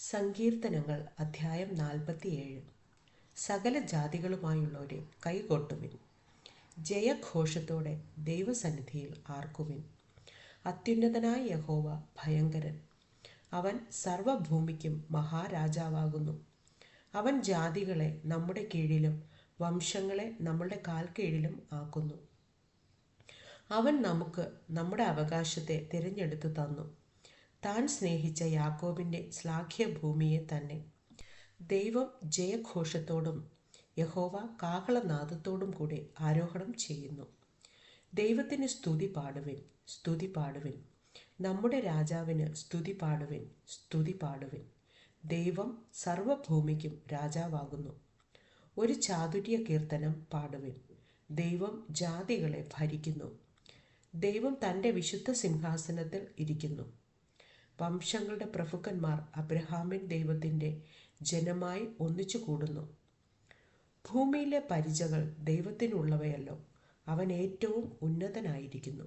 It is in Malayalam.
സങ്കീർത്തനങ്ങൾ അധ്യായം നാൽപ്പത്തിയേഴ്. സകല ജാതികളുമായുള്ളവരെ കൈകൊട്ടുവിൻ ജയഘോഷത്തോടെ ദൈവസന്നിധിയിൽ ആർക്കുവിൻ. അത്യുന്നതനായ യഹോവ ഭയങ്കരൻ. അവൻ സർവഭൂമിക്കും മഹാരാജാവാകുന്നു. അവൻ ജാതികളെ നമ്മുടെ കീഴിലും വംശങ്ങളെ നമ്മളുടെ കാൽ കീഴിലും ആക്കുന്നു. അവൻ നമുക്ക് നമ്മുടെ അവകാശത്തെ തിരഞ്ഞെടുത്തു തന്നു. താൻ സ്നേഹിച്ച യാക്കോബിന്റെ ശ്ലാഘ്യഭൂമിയെ തന്നെ. ദൈവം ജയഘോഷത്തോടും യഹോവ കാഹളനാദത്തോടും കൂടെ ആരോഹണം ചെയ്യുന്നു. ദൈവത്തിന് സ്തുതി പാടുവിൻ സ്തുതി പാടുവിൻ. നമ്മുടെ രാജാവിന് സ്തുതി പാടുവിൻ സ്തുതി പാടുവിൻ. ദൈവം സർവഭൂമിക്കും രാജാവാകുന്നു. ഒരു ചാതുര്യ കീർത്തനം പാടുവിൻ. ദൈവം ജാതികളെ ഭരിക്കുന്നു. ദൈവം തന്റെ വിശുദ്ധ സിംഹാസനത്തിൽ ഇരിക്കുന്നു. വംശങ്ങളുടെ പ്രഭുക്കന്മാർ അബ്രഹാമിൻ ദൈവത്തിന്റെ ജനമായി ഒന്നിച്ചു കൂടുന്നു ഭൂമിയിലെ പരിചകൾ ദൈവത്തിനുള്ളവയല്ലോ. അവൻ ഏറ്റവും ഉന്നതനായിരിക്കുന്നു.